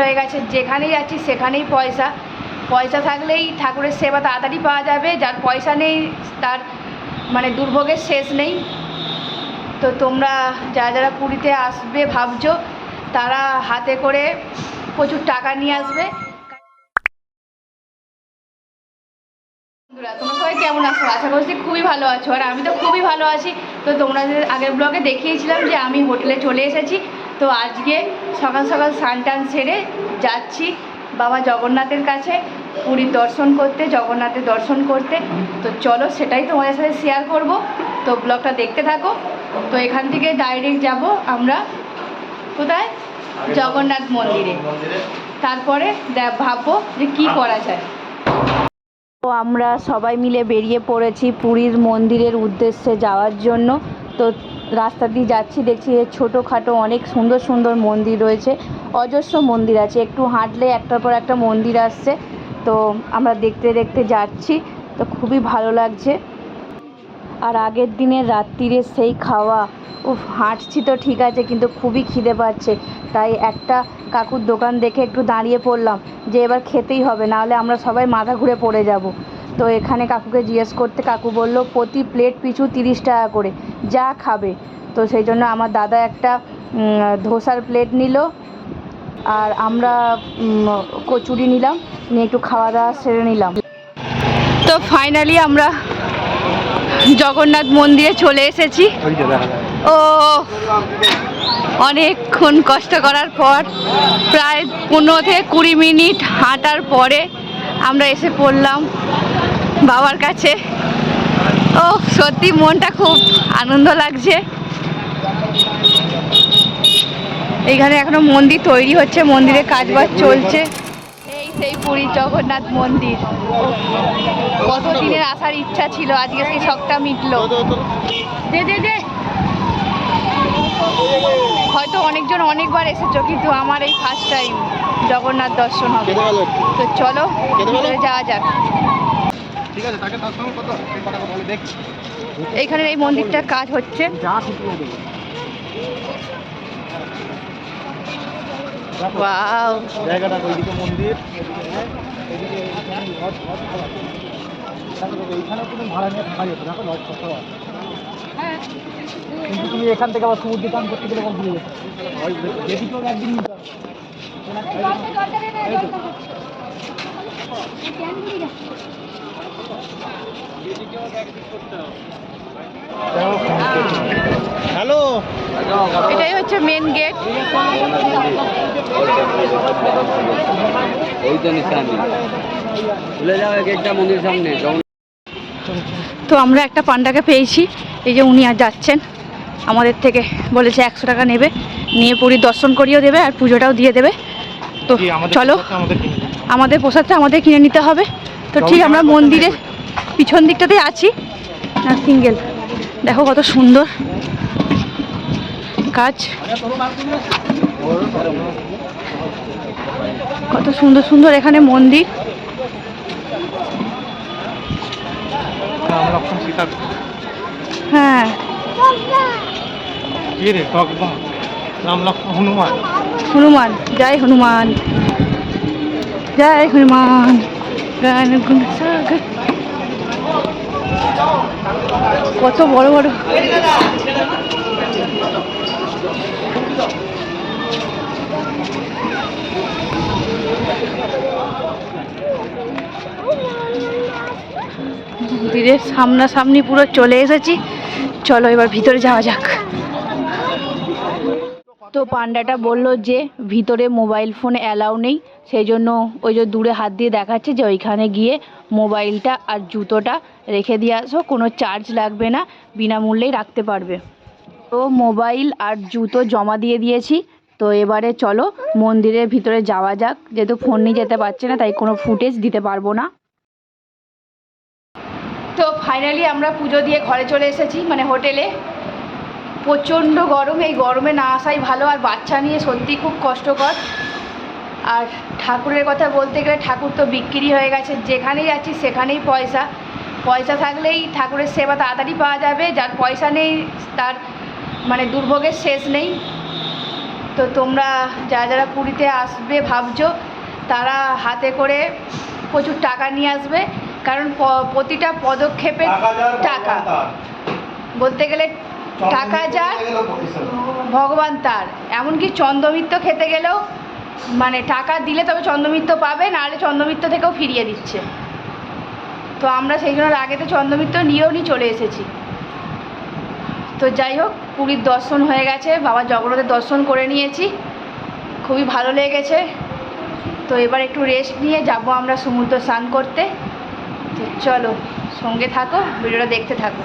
হয়ে গেছে। যেখানেই যাচ্ছি সেখানেই পয়সা। পয়সা থাকলেই ঠাকুরের সেবা তাড়াতাড়ি পাওয়া যাবে। যার পয়সা নেই, তার মানে দুর্ভোগের শেষ নেই। তো তোমরা যারা যারা পুরীতে আসবে, ভাবছ, তারা হাতে করে প্রচুর টাকা নিয়ে আসবে। তোমরা সবাই কেমন আছো? আশা করছি খুবই ভালো আছো। আর আমি তো খুবই ভালো আছি। তো তোমরা আগের ব্লগে দেখিয়েছিলাম যে আমি হোটেলে চলে এসেছি। তো আজকে সকাল সকাল স্নান টান সেরে যাচ্ছি বাবা জগন্নাথের কাছে, পুরীর দর্শন করতে, জগন্নাথের দর্শন করতে। তো চলো সেটাই তোমাদের সাথে শেয়ার করব। তো ব্লগটা দেখতে থাকো। তো এখান থেকে ডাইরেক্ট যাব আমরা কোথায়? জগন্নাথ মন্দিরে। তারপরে ভাববো যে কি করা যায়। তো আমরা সবাই মিলে বেরিয়ে পড়েছি পুরীর মন্দিরের উদ্দেশ্যে যাওয়ার জন্য। তো রাস্তা দিয়ে যাচ্ছি, দেখছি যে ছোটোখাটো অনেক সুন্দর সুন্দর মন্দির রয়েছে। অজস্র মন্দির আছে, একটু হাঁটলে একটার পর একটা মন্দির আসছে। তো আমরা দেখতে দেখতে যাচ্ছি, তো খুবই ভালো লাগছে। আর আগের দিনের রাত্রিরে সেই খাওয়া, উফ, হাঁটছি তো ঠিক আছে, কিন্তু খুবই খিদে পাচ্ছে। তাই একটা কাকুর দোকান দেখে একটু দাঁড়িয়ে পড়লাম, যে এবার খেতেই হবে নাহলে আমরা সবাই মাথা ঘুরে পড়ে যাব। তো এখানে কাকুকে জিজ্ঞেস করতে কাকু বলল, প্রতি প্লেট পিছু তিরিশ টাকা করে, যা খাবে। তো সেই জন্য আমার দাদা একটা ধোসার প্লেট নিল, আর আমরা কচুরি নিলাম, নিয়ে একটু খাওয়া দাওয়া সেরে নিলাম। তো ফাইনালি আমরা জগন্নাথ মন্দিরে চলে এসেছি। ও, অনেকক্ষণ কষ্ট করার পর, প্রায় পনেরো থেকে কুড়ি মিনিট হাঁটার পরে আমরা এসে পড়লাম। বাবার কাছে। ও সত্যি মনটা খুব আনন্দ লাগছে। এইখানে এখনও মন্দির তৈরি হচ্ছে মন্দিরে কাজবাজ চলছে। এই সেই পুরী জগন্নাথ মন্দির। কতদিনের আসার ইচ্ছা ছিল আজকে সেই শখটা মিটলো। দে দে দে। হয়তো অনেকজন অনেকবার এসেছ কিন্তু আমার এই ফার্স্ট টাইম জগন্নাথ দর্শন হবে। তো চলো যাওয়া যাক। ঠিক আছে তাকে তার সঙ্গে কত এই কথা বলে দেখছি এইখানে এই মন্দিরটার কাজ হচ্ছে ওয়াও জায়গাটা ওইদিকে মন্দির এইখানে তুমি ভাড়া নিয়ে থাকা যেত দেখো লজ কত কিন্তু তুমি এখান থেকে আবার সমুদ্র করতে গেলে কম ভুলে যেতে একদিন নিতে হবে। হ্যালো। এটাই হচ্ছে মেন গেট ওই তো নিশানি ভুলে যাও একটা মন্দির সামনে তো আমরা একটা পান্ডাকে পেয়েছি। এই যে উনি আর যাচ্ছেন। আমাদের থেকে বলেছে একশো টাকা নেবে। নিয়ে পুরীর দর্শন করিয়েও দেবে আর পুজোটাও দিয়ে দেবে। তো চলো। আমাদের প্রসাদটা আমাদের কিনে নিতে হবে। তো ঠিক আমরা মন্দিরের পিছন দিকটাতেই আছি। না সিঙ্গেল। দেখো কত সুন্দর কাজ। কত সুন্দর সুন্দর এখানে মন্দির। হ্যাঁ। হনুমান। হনুমান জয় হনুমান। জয় হনুমান। গান গুণ সাগর। কত বড় বড়। মন্দিরের সামনাসামনি পুরো চলে এসেছি। চলো এবার ভিতরে যাওয়া যাক। তো পান্ডাটা বলল যে, ভিতরে মোবাইল ফোন অ্যালাউ নেই সেই জন্য ওই যে দূরে হাত দিয়ে দেখাচ্ছে যে ওইখানে গিয়ে মোবাইলটা আর জুতোটা রেখে দিয়ে আসো, কোনো চার্জ লাগবে না, বিনামূল্যেই রাখতে পারবে। তো মোবাইল আর জুতো জমা দিয়ে দিয়েছি, তো এবারে চলো মন্দিরের ভিতরে যাওয়া যাক, যেহেতু ফোন নিয়ে যেতে পারছে না, তাই কোনো ফুটেজ দিতে পারব না। তো ফাইনালি আমরা পুজো দিয়ে ঘরে চলে এসেছি মানে হোটেলে। প্রচণ্ড গরম এই গরমে না আসাই ভালো আর বাচ্চা নিয়ে সত্যি খুব কষ্টকর। আর ঠাকুরের কথা বলতে গেলে ঠাকুর তো বিক্রি হয়ে গেছে যেখানেই যাচ্ছি সেখানেই পয়সা। পয়সা থাকলেই ঠাকুরের সেবা তাড়াতাড়ি পাওয়া যাবে যার পয়সা নেই তার মানে দুর্ভোগের শেষ নেই। তো তোমরা যারা যারা পুরীতে আসবে ভাবছ তারা হাতে করে প্রচুর টাকা নিয়ে আসবে কারণ প্রতিটা পদক্ষেপে টাকা। বলতে গেলে টাকা যার ভগবান তার। এমনকি চন্দ্রমিত্র খেতে গেলেও মানে টাকা দিলে তবে চন্দ্রমিত্র পাবে, নাহলে চন্দ্রমিত্র থেকেও ফিরিয়ে দিচ্ছে। তো আমরা সেই জন্য আগেতে চন্দ্রমিত্র নিয়েও নিয়ে চলে এসেছি। তো যাই হোক, পুরীর দর্শন হয়ে গেছে। বাবা জগন্নাথের দর্শন করে নিয়েছি। খুবই ভালো লেগেছে। তো এবার একটু রেস্ট নিয়ে যাব আমরা সমুদ্র স্নান করতে। তো চলো, সঙ্গে থাকো, ভিডিওটা দেখতে থাকো।